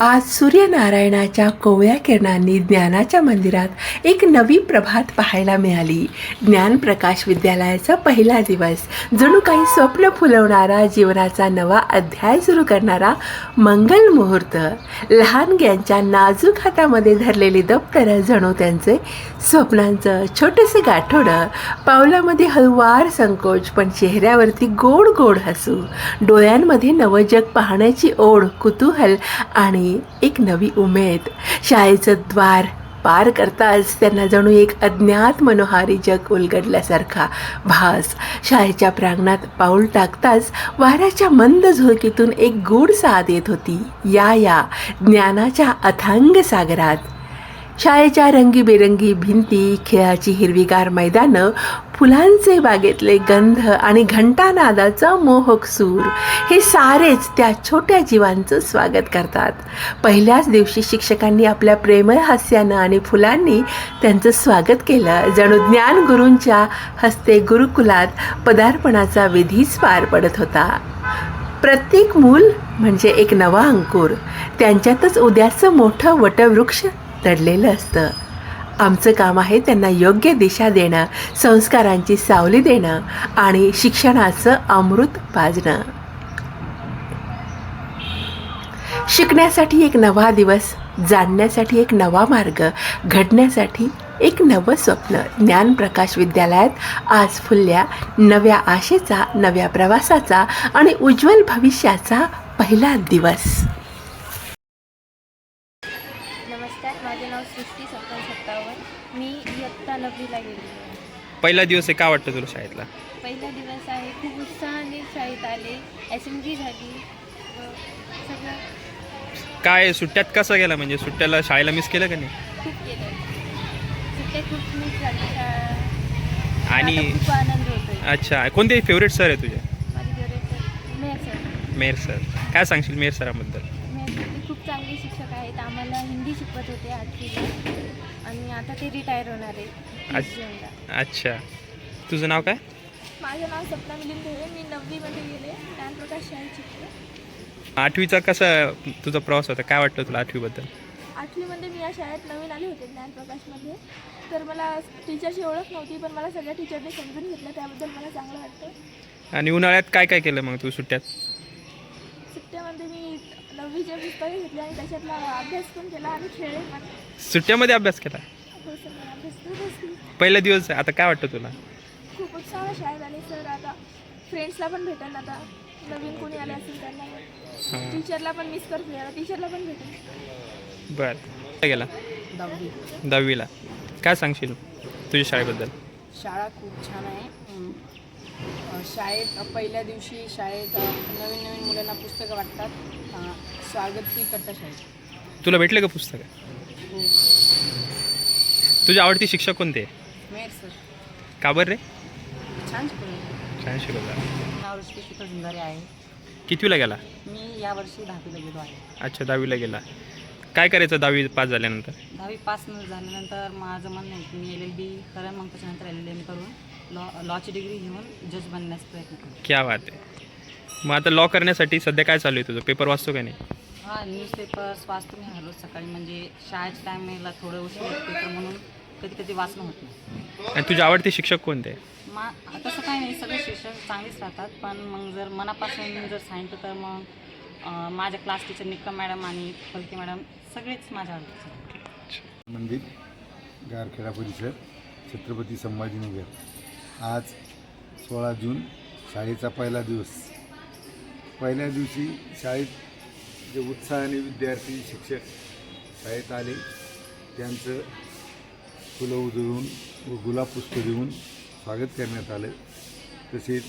आज सूर्यनारायणाच्या कोवळ्या किरणांनी ज्ञानाच्या मंदिरात एक नवी प्रभात पाहायला मिळाली. ज्ञानप्रकाश विद्यालयाचा पहिला दिवस. जणू काही स्वप्न फुलवणारा जीवनाचा नवा अध्याय सुरू करणारा मंगल मुहूर्त. लहानग्यांच्या नाजूक हातामध्ये धरलेली दप्तरं जणू त्यांचे स्वप्नांचं छोटंसं गाठोडं. पावलामध्ये हलवार संकोच पण चेहऱ्यावरती गोड गोड हसू. डोळ्यांमध्ये नवं जग पाहण्याची ओढ कुतूहल आणि एक नवी उमेद. शाळेचं द्वार पार करताच त्यांना जणू एक अज्ञात मनोहारी जग उलगडल्यासारखा भास. शाळेच्या प्रांगणात पाऊल टाकताच वाऱ्याच्या मंद झुळकीतून एक गूढ साथ येत होती. या या ज्ञानाच्या अथांग सागरात. शाळेच्या रंगीबेरंगी भिंती खेळाची हिरवीगार मैदानं फुलांचे बागेतले गंध आणि घंटानादाचा मोहक सूर हे सारेच त्या छोट्या जीवांचं स्वागत करतात. पहिल्याच दिवशी शिक्षकांनी आपल्या प्रेमळ हास्यानं आणि फुलांनी त्यांचं स्वागत केलं. जणू ज्ञानगुरूंच्या हस्ते गुरुकुलात पदार्पणाचा विधीच पार पडत होता. प्रत्येक मूल म्हणजे एक नवा अंकुर. त्यांच्यातच उद्याचं मोठं वटवृक्ष दडलेलं असतं. आमचं काम आहे त्यांना योग्य दिशा देणं संस्कारांची सावली देणं आणि शिक्षणाचं अमृत पाजणं. शिकण्यासाठी एक नवा दिवस जाणण्यासाठी एक नवा मार्ग घडण्यासाठी एक नवं स्वप्न. ज्ञानप्रकाश विद्यालयात आज फुलल्या नव्या आशेचा नव्या प्रवासाचा आणि उज्ज्वल भविष्याचा पहिला दिवस नमस्कार माझे नाव सृष्टी सप्तन सत्तावन्न नववीला गेली. पहिला दिवस आहे काय वाटतं तुला शाळेतला? पहिला दिवस आहे खूप उत्साहाने शाळेत आले असेंब्ली झाली व सगळं काय सुट्ट्यात कसं गेला? म्हणजे सुट्ट्याला शाळेला मिस केलं का नाही? खूप केलं. सुट्ट्या खूप मिस झाली. शाळा आणि आता खूप आनंद होतोय. अच्छा कोणते फेवरेट सर आहे तुझे? माझी मेयर सर काय सांगशील मेहर सराबद्दल ते खूप चांगले शिक्षक आहेत. आम्हाला हिंदी शिकवत होते आठवीला. आणि आता ते रिटायर होणार आहे. अच्छा. तुझं नाव काय? माझं नाव सपना मिलिंद धोळे मी नववीमध्ये गेले. ज्ञानप्रकाश शाळेत शिकले. आठवीचा कसा तुझा प्रवास होता? काय वाटतं तुला आठवीबद्दल? आठवीमध्ये मी या शाळेत नवीन आले होते ज्ञानप्रकाशमध्ये. तर मला टीचरची ओळख नव्हती पण मला सगळ्या टीचरने समजून घेतलं. त्याबद्दल मला चांगलं वाटतं. आणि उन्हाळ्यात काय काय केलं मग तू सुट्ट्यात? सुट्ट्यामध्ये मी नववीचे पुस्तके घेतली आणि त्याच्यातला अभ्यास पण केला आणि खेळले पण. सुट्ट्यामध्ये अभ्यास केला? हो सर अभ्यास करत असते. पहिला दिवस आहे. आता काय वाटतं तुला? खूप उत्साह शाळेत आले सर आता फ्रेंड्सला पण भेटेल आता. नवीन कोणी आले असेल त्यांना. टीचरला पण मिस करते आता. टीचरला पण भेटेल बरं. काय गेला? दहावीला. काय सांगशील तुझ्या शाळेबद्दल? शाळा खूप छान आहे. अ, शाळेत पहिल्या दिवशी शाळेत नवीन नवीन मुलांना पुस्तकं वाटतात. स्वागत ती करतात शाळेत. तुला भेटले का पुस्तकं? हो. तुझे आवडते शिक्षक कोणते? Mayor sir. का बरं रे? छान शिकवलं. छान शिकवता नाव ऋषिकेश शिखर झुंजारे आहे. कितवीला गेला? मी यावर्षी दहावीला गेलो आहे. अच्छा दहावीला गेला. काय करायचं दहावी पास झाल्यानंतर? दहावी पास न झाल्यानंतर माझं म्हणणं आहे की मी एल एल बी करेन मग त्याच्यानंतर एल एल एम करून लॉ लॉची डिग्री घेऊन जज बनण्याचा प्रयत्न करू क्या बात आहे. मग आता लॉ करण्यासाठी सध्या काय चालू आहे तुझं? पेपर वाचतो का नाही? हां न्यूजपेपर्स वाचतो मी हर रोज सकाळी. म्हणजे शाळेच्या टायमिंगला थोडं उशीर पेपर म्हणून कधी कधी वाचणं होत नाही. आणि तुझे आवडते शिक्षक कोणते? मा तसं काही नाही. सगळे शिक्षक चांगलेच राहतात. पण मग जर मनापासून जर सांगितलं तर मग अं, माझ्या क्लास टीचर निक्का मॅडम आणि फलके मॅडम सगळेच माझ्या आवडते मंदिर गारखेडा परिसर छत्रपती संभाजीनगर. आज सोळा जून शाळेचा पहिला दिवस. पहिल्या दिवशी शाळेत जे उत्साहाने विद्यार्थी शिक्षक शाळेत आले त्यांचं फुलं उधळून व गुलाब पुष्प देऊन स्वागत करण्यात आलं. तसेच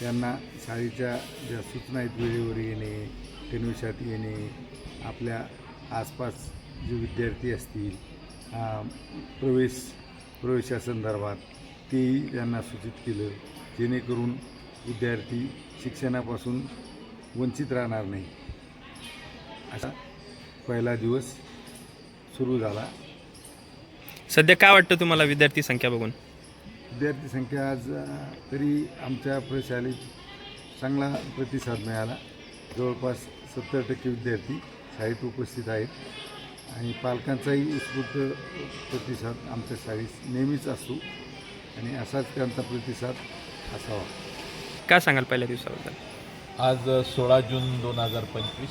त्यांना शाळेच्या ज्या सूचना आहेत वेळेवर येणे गणवेशात येणे आपल्या आसपास जे विद्यार्थी असतील प्रवेश प्रवेशासंदर्भात तेही त्यांना सूचित केलं जेणेकरून विद्यार्थी शिक्षणापासून वंचित राहणार नाही. असा पहिला दिवस सुरू झाला. सध्या काय वाटतं तुम्हाला विद्यार्थी संख्या बघून? विद्यार्थी संख्या आज तरी आमच्या प्रशालेत चांगला प्रतिसाद मिळाला. जवळपास सत्तर टक्के विद्यार्थी शाळेत उपस्थित आहेत आणि पालकांचाही उत्स्फूर्त प्रतिसाद आमच्या शाळेत नेहमीच असतो. आणि असाच त्यांचा प्रतिसाद असावा. काय सांगाल पहिल्या दिवसाबद्दल? आज सोळा जून दोन हजार पंचवीस.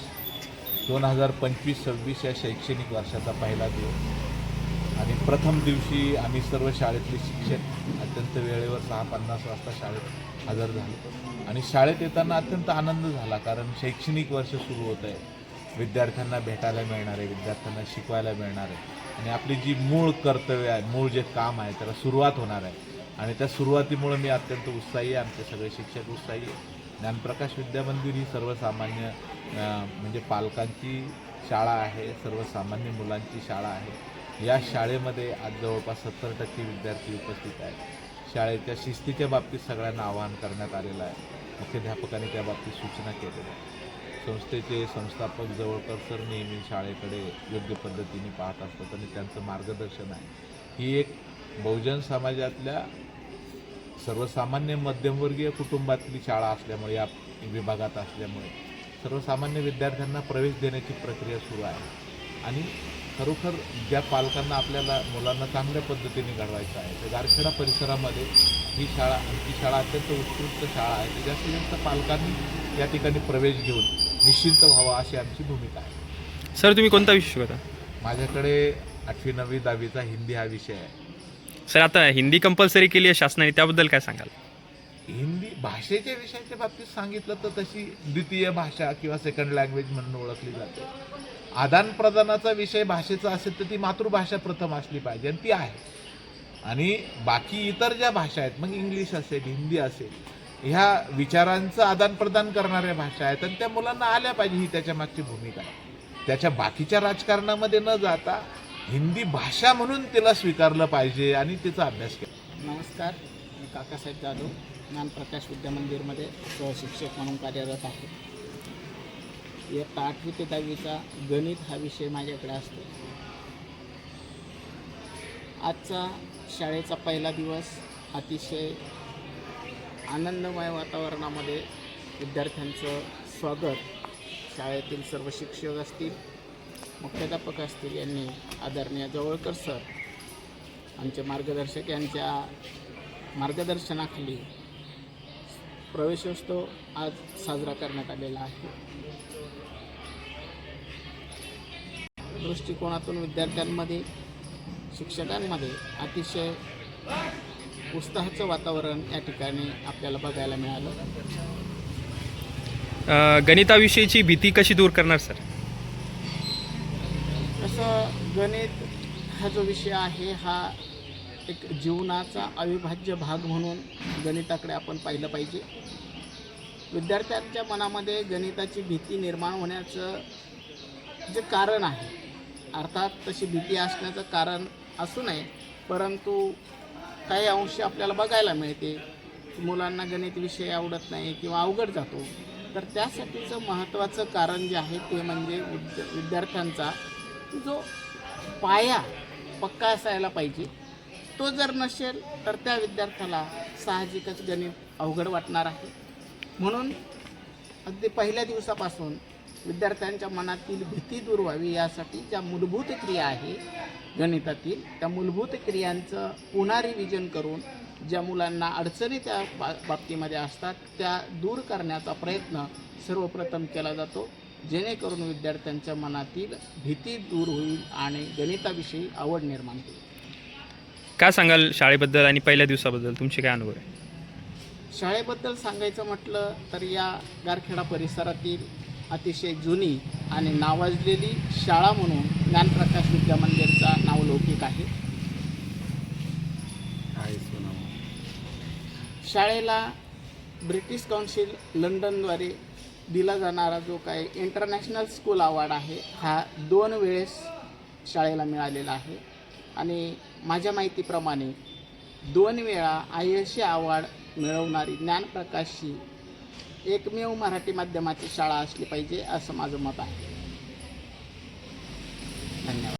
दोन हजार पंचवीस सव्वीस या शैक्षणिक वर्षाचा पहिला दिवस. आणि प्रथम दिवशी आम्ही सर्व शाळेतले शिक्षक अत्यंत वेळेवर सहा पन्नास वाजता शाळेत हजर झालो. आणि शाळेत येताना अत्यंत आनंद झाला कारण शैक्षणिक वर्ष सुरू होत आहे. विद्यार्थ्यांना भेटायला मिळणार आहे विद्यार्थ्यांना शिकवायला मिळणार आहे. आणि आपली जी मूळ कर्तव्य आहे मूळ जे काम आहे त्याला सुरुवात होणार आहे. आणि त्या सुरुवातीमुळे मी अत्यंत उत्साही आहे. आमचे सगळे शिक्षक उत्साही आहे ज्ञानप्रकाश विद्यामंदिर ही सर्वसामान्य म्हणजे पालकांची शाळा आहे. सर्वसामान्य मुलांची शाळा आहे. या शाळेमध्ये आज जवळपास सत्तर टक्के विद्यार्थी उपस्थित आहेत. शाळेच्या शिस्तीच्या बाबतीत सगळ्यांना आवाहन करण्यात आलेलं आहे. मुख्याध्यापकाने त्या बाबतीत सूचना केलेल्या आहेत. संस्थेचे संस्थापक जवळपास सर नेहमी शाळेकडे योग्य पद्धतीने पाहत असतात आणि त्यांचं मार्गदर्शन आहे. ही एक बहुजन समाजातल्या सर्वसामान्य मध्यमवर्गीय कुटुंबातली शाळा असल्यामुळे या विभागात असल्यामुळे सर्वसामान्य विद्यार्थ्यांना प्रवेश देण्याची प्रक्रिया सुरू आहे. आणि खरोखर ज्या पालकांना आपल्याला मुलांना चांगल्या पद्धतीने घडवायचं आहे तर गारखेडा परिसरामध्ये ही शाळा ही शाळा अत्यंत उत्कृष्ट शाळा आहे. की जास्तीत जास्त पालकांनी या ठिकाणी प्रवेश घेऊन निश्चिंत व्हावा अशी आमची भूमिका आहे. सर तुम्ही कोणता विषय शिकवता? माझ्याकडे आठवी नववी दहावीचा हिंदी हा विषय आहे. सर आता हिंदी कंपल्सरी केली आहे शासनाने त्याबद्दल काय सांगाल? हिंदी भाषेच्या विषयाच्या बाबतीत सांगितलं तर तशी द्वितीय भाषा किंवा सेकंड लँग्वेज म्हणून ओळखली जाते. आदान प्रदानाचा विषय भाषेचा असेल तर ती मातृभाषा प्रथम असली पाहिजे आणि ती आहे. आणि बाकी इतर ज्या भाषा आहेत मग इंग्लिश असेल हिंदी असेल ह्या विचारांचं आदान प्रदान करणाऱ्या भाषा आहेत आणि त्या मुलांना आल्या पाहिजे ही त्याच्या मागची भूमिका आहे. त्याच्या बाकीच्या राजकारणामध्ये न जाता हिंदी भाषा म्हणून तिला स्वीकारलं पाहिजे आणि तिचा अभ्यास केला. नमस्कार मी काकासाहेब जाधव ज्ञानप्रकाश विद्यामंदिरमध्ये सहशिक्षक म्हणून कार्यरत आहे. इयत्ता आठवी ते दहावीचा गणित हा विषय माझ्याकडे असतो. आजचा शाळेचा पहिला दिवस अतिशय आनंदमय वातावरणामध्ये विद्यार्थ्यांचं स्वागत. शाळेतील सर्व शिक्षक असतील मुख्याध्यापक असतील यांनी आदरणीय जवळकर सर आमचे मार्गदर्शक यांच्या मार्गदर्शनाखाली प्रवेशोत्सव आज साजरा करण्यात आलेला आहे. दृष्टिकोनातून विद्यार्थ्यांमध्ये शिक्षकांमध्ये अतिशय उत्साहाचं वातावरण या ठिकाणी आपल्याला बघायला मिळालं. गणिताविषयीची भीती कशी दूर करणार सर? गणित हा जो विषय आहे हा एक जीवनाचा अविभाज्य भाग म्हणून गणिताकडे आपण पाहिलं पाहिजे. विद्यार्थ्यांच्या मनामध्ये गणिताची भीती निर्माण होण्याचं जे कारण आहे अर्थात तशी भीती असण्याचं कारण असू नये परंतु काही अंश आपल्याला बघायला मिळते. मुलांना गणित विषय आवडत नाही किंवा अवघड जातो. तर त्यासाठीचं महत्त्वाचं कारण जे आहे ते म्हणजे विद्या विद्यार्थ्यांचा जो पाया पक्का असायला पाहिजे. तो जर नसेल तर त्या विद्यार्थ्याला साहजिकच गणित अवघड वाटणार आहे. म्हणून अगदी पहिल्या दिवसापासून विद्यार्थ्यांच्या मनातील भीती दूर व्हावी यासाठी ज्या मूलभूत क्रिया आहे गणितातील त्या मूलभूत क्रियांचं पुन्हा रिव्हिजन करून ज्या मुलांना अडचणी त्या बा बाबतीमध्ये असतात त्या दूर करण्याचा प्रयत्न सर्वप्रथम केला जातो. जेणेकरून विद्यार्थ्यांच्या मनातील भीती दूर होईल आणि गणिताविषयी आवड निर्माण होईल. काय सांगाल शाळेबद्दल आणि पहिल्या दिवसाबद्दल? तुमचे काय अनुभव आहे? शाळेबद्दल सांगायचं म्हटलं तर या गारखेडा परिसरातील अतिशय जुनी आणि नावाजलेली शाळा म्हणून ज्ञानप्रकाश विद्यामंदिरचा नावलौकिक आहे. शाळेला ब्रिटिश काउन्सिल लंडनद्वारे दिला जाणारा जो काही इंटरनॅशनल स्कूल अवॉर्ड आहे हा दोन वेळेस शाळेला मिळालेला आहे. आणि माझ्या माहितीप्रमाणे दोन वेळा आय एस सी अवॉर्ड मिळवणारी ज्ञानप्रकाशची एकमेव मराठी माध्यमाची शाळा असली पाहिजे असं माझं मत आहे.